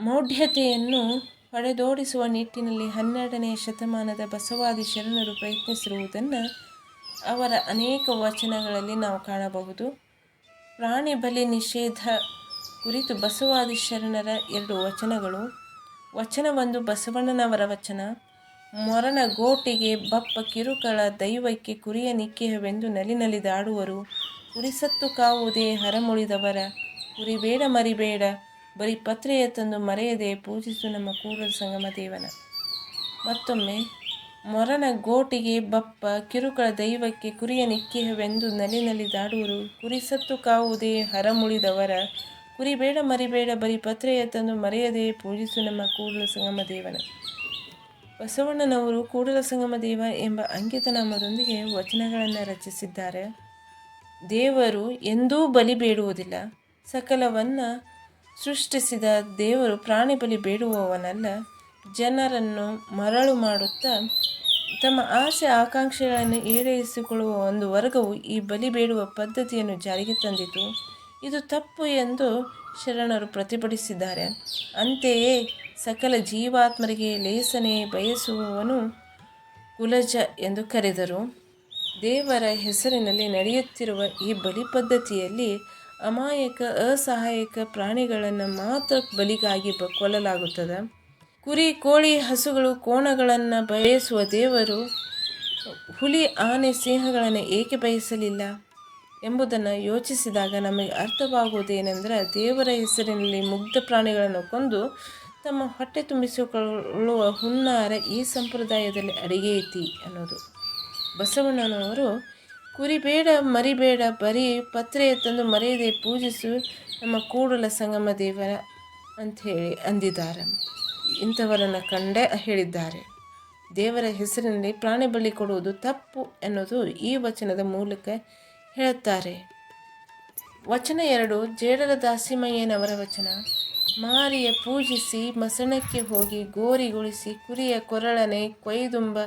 ಮೌಢ್ಯತೆಯನ್ನು ಹೊಡೆದೋಡಿಸುವ ನಿಟ್ಟಿನಲ್ಲಿ ಹನ್ನೆರಡನೇ ಶತಮಾನದ ಬಸವಾದಿ ಶರಣರು ಪ್ರಯತ್ನಿಸಿರುವುದನ್ನು ಅವರ ಅನೇಕ ವಚನಗಳಲ್ಲಿ ನಾವು ಕಾಣಬಹುದು. ಪ್ರಾಣಿ ಬಲಿ ನಿಷೇಧ ಕುರಿತು ಬಸವಾದಿ ಶರಣರ ಎರಡು ವಚನಗಳು. ವಚನವೊಂದು ಬಸವಣ್ಣನವರ ವಚನ. ಮೊರನ ಗೋಟಿಗೆ ಬಪ್ಪ ಕಿರುಕಳ ದೈವಕ್ಕೆ ಕುರಿಯ ನಿಕ್ಕೆಹವೆಂದು ನಲಿ ನಲಿದಾಡುವರು. ಕುರಿಸತ್ತು ಕಾವುದೇ ಹರಮುಳಿದವರ. ಕುರಿಬೇಡ ಮರಿಬೇಡ ಬರೀ ಪತ್ರೆಯ ತಂದು ಮರೆಯದೆ ಪೂಜಿಸು ನಮ್ಮ ಕೂಡಲ ಸಂಗಮ ದೇವನ. ಮತ್ತೊಮ್ಮೆ, ಮೊರನ ಗೋಟಿಗೆ ಬಪ್ಪ, ಕಿರುಕಳ ದೈವಕ್ಕೆ ಕುರಿಯ ನಿಕ್ಕಿಹವೆಂದು ನಲಿ ನಲಿದಾಡುವರು ಕುರಿಸತ್ತು ಕಾವುದೇ ಹರಮುಳಿದವರ ಕುರಿಬೇಡ ಮರಿಬೇಡ, ಬರೀ ಪತ್ರೆಯ ತಂದು ಮರೆಯದೆ ಪೂಜಿಸು ನಮ್ಮ ಕೂಡಲ ಸಂಗಮ ದೇವನ. ಬಸವಣ್ಣನವರು ಕೂಡಲ ಸಂಗಮ ದೇವ ಎಂಬ ಅಂಕಿತನಾಮದೊಂದಿಗೆ ವಚನಗಳನ್ನು ರಚಿಸಿದ್ದಾರೆ. ದೇವರು ಎಂದೂ ಬಲಿ ಬೇಡುವುದಿಲ್ಲ. ಸಕಲವನ್ನು ಸೃಷ್ಟಿಸಿದ ದೇವರು ಪ್ರಾಣಿ ಬಲಿ ಬೇಡುವವನಲ್ಲ, ಜನರನ್ನು ಮರಳು ಮಾಡುತ್ತಾ ತಮ್ಮ ಆಸೆ ಆಕಾಂಕ್ಷೆಗಳನ್ನು ಈಡೇರಿಸಿಕೊಳ್ಳುವ ಒಂದು ವರ್ಗವು ಈ ಬಲಿ ಬೇಡುವ ಪದ್ಧತಿಯನ್ನು ಜಾರಿಗೆ ತಂದಿತು. ಇದು ತಪ್ಪು ಎಂದು ಶರಣರು ಪ್ರತಿಭಟಿಸಿದ್ದಾರೆ. ಅಂತೆಯೇ ಸಕಲ ಜೀವಾತ್ಮರಿಗೆ ಲೇಸನೆ ಬಯಸುವವನು ಕುಲಜ ಎಂದು ಕರೆದರು. ದೇವರ ಹೆಸರಿನಲ್ಲಿ ನಡೆಯುತ್ತಿರುವ ಈ ಬಲಿ ಪದ್ಧತಿಯಲ್ಲಿ ಅಮಾಯಕ, ಅಸಹಾಯಕ ಪ್ರಾಣಿಗಳನ್ನು ಮಾತ್ರ ಬಲಿಗಾಗಿ ಬ ಕೊಲ್ಲಲಾಗುತ್ತದೆ ಕುರಿ, ಕೋಳಿ, ಹಸುಗಳು, ಕೋಣಗಳನ್ನು ಬಯಸುವ ದೇವರು ಹುಲಿ, ಆನೆ, ಸಿಂಹಗಳನ್ನು ಏಕೆ ಬಯಸಲಿಲ್ಲ ಎಂಬುದನ್ನು ಯೋಚಿಸಿದಾಗ ನಮಗೆ ಅರ್ಥವಾಗುವುದೇನೆಂದರೆ ದೇವರ ಹೆಸರಿನಲ್ಲಿ ಮುಗ್ಧ ಪ್ರಾಣಿಗಳನ್ನು ಕೊಂದು ತಮ್ಮ ಹೊಟ್ಟೆ ತುಂಬಿಸಿಕೊಳ್ಳುವ ಹುನ್ನಾರ ಈ ಸಂಪ್ರದಾಯದಲ್ಲಿ ಅಡಿಗೆ ಐತಿ ಅನ್ನೋದು. ಬಸವಣ್ಣನವರು ಕುರಿಬೇಡ, ಮರಿಬೇಡ, ಬರೀ ಪತ್ರೆ ತಂದು ಮರೆಯದೆ ಪೂಜಿಸು ನಮ್ಮ ಕೂಡಲ ಸಂಗಮ ದೇವರ ಅಂತ ಹೇಳಿ ಅಂದಿದ್ದಾರೆ. ಇಂಥವರನ್ನು ಕಂಡೇ ಹೇಳಿದ್ದಾರೆ. ದೇವರ ಹೆಸರಿನಲ್ಲಿ ಪ್ರಾಣಿ ಬಳಿ ಕೊಡುವುದು ತಪ್ಪು ಎನ್ನುವುದು ಈ ವಚನದ ಮೂಲಕ ಹೇಳುತ್ತಾರೆ. ವಚನ ಎರಡು, ಜೇಡರ ದಾಸಿಮಯ್ಯನವರ ವಚನ. ಮಾರಿಯ ಪೂಜಿಸಿ ಮಸಣಕ್ಕೆ ಹೋಗಿ ಗೋರಿಗೊಳಿಸಿ ಕುರಿಯ ಕೊರಳನೆ ಕೊಯ್ದುಂಬ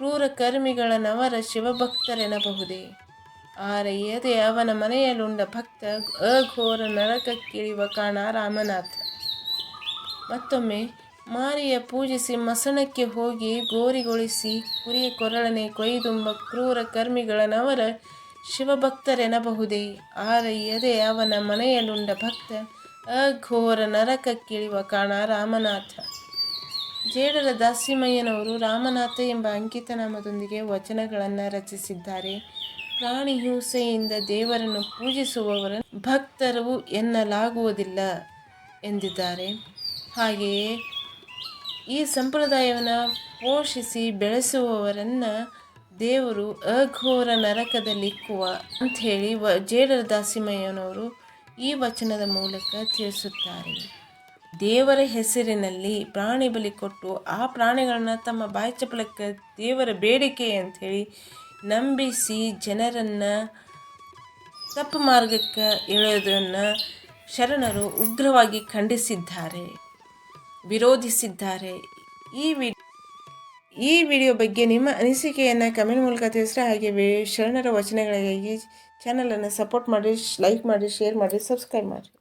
ಕ್ರೂರ ಕರ್ಮಿಗಳ ನವರ ಶಿವಭಕ್ತರೆನಬಹುದೇ? ಆರಯ್ಯದೆ ಅವನ ಮನೆಯಲ್ಲುಂಡ ಭಕ್ತ ಅಘೋರ ನರಕಕ್ಕಿಳಿಯುವ ಕಾಣ ರಾಮನಾಥ ಮತ್ತೊಮ್ಮೆ ಮಾರಿಯ ಪೂಜಿಸಿ ಮಸಣಕ್ಕೆ ಹೋಗಿ ಗೋರಿಗೊಳಿಸಿ ಕುರಿಯ ಕೊರಳನೆ ಕೊಯ್ದುಂಬ ಕ್ರೂರ ಕರ್ಮಿಗಳ ನವರ ಶಿವಭಕ್ತರೆನಬಹುದೇ? ಆರಯ್ಯದೆ ಅವನ ಮನೆಯಲ್ಲುಂಡ ಭಕ್ತ ಅಘೋರ ನರಕಕ್ಕಿಳಿಯುವ ಕಾಣ ರಾಮನಾಥ ಜೇಡರ ದಾಸಿಮಯ್ಯನವರು ರಾಮನಾಥ ಎಂಬ ಅಂಕಿತನಾಮದೊಂದಿಗೆ ವಚನಗಳನ್ನು ರಚಿಸಿದ್ದಾರೆ. ಪ್ರಾಣಿ ಹಿಂಸೆಯಿಂದ ದೇವರನ್ನು ಪೂಜಿಸುವವರ ಭಕ್ತರು ಎನ್ನಲಾಗುವುದಿಲ್ಲ ಎಂದಿದ್ದಾರೆ. ಹಾಗೆಯೇ ಈ ಸಂಪ್ರದಾಯವನ್ನು ಪೋಷಿಸಿ ಬೆಳೆಸುವವರನ್ನು ದೇವರು ಅಘೋರ ನರಕದಲ್ಲಿಕ್ಕುವ ಅಂಥೇಳಿ ವ, ಜೇಡರ ದಾಸಿಮಯ್ಯನವರು ಈ ವಚನದ ಮೂಲಕ ತಿಳಿಸುತ್ತಾರೆ. ದೇವರ ಹೆಸರಿನಲ್ಲಿ ಪ್ರಾಣಿ ಬಲಿ ಕೊಟ್ಟು ಆ ಪ್ರಾಣಿಗಳನ್ನು ತಮ್ಮ ಬಾಯಿ ಚಪಲಕ್ಕೆ ದೇವರ ಬೇಡಿಕೆ ಅಂಥೇಳಿ ನಂಬಿಸಿ ಜನರನ್ನು ತಪ್ಪು ಮಾರ್ಗಕ್ಕೆ ಎಳೆಯೋದನ್ನು ಶರಣರು ಉಗ್ರವಾಗಿ ಖಂಡಿಸಿದ್ದಾರೆ, ವಿರೋಧಿಸಿದ್ದಾರೆ. ಈ ವಿ, ಈ ವಿಡಿಯೋ ಬಗ್ಗೆ ನಿಮ್ಮ ಅನಿಸಿಕೆಯನ್ನು ಕಮೆಂಟ್ ಮೂಲಕ ತಿಳಿಸ್ರೆ ಹಾಗೆ ಶರಣರ ವಚನಗಳಿಗಾಗಿ ಚಾನಲನ್ನು ಸಪೋರ್ಟ್ ಮಾಡಿ ಲೈಕ್ ಮಾಡಿ ಶೇರ್ ಮಾಡಿ ಸಬ್ಸ್ಕ್ರೈಬ್ ಮಾಡಿ.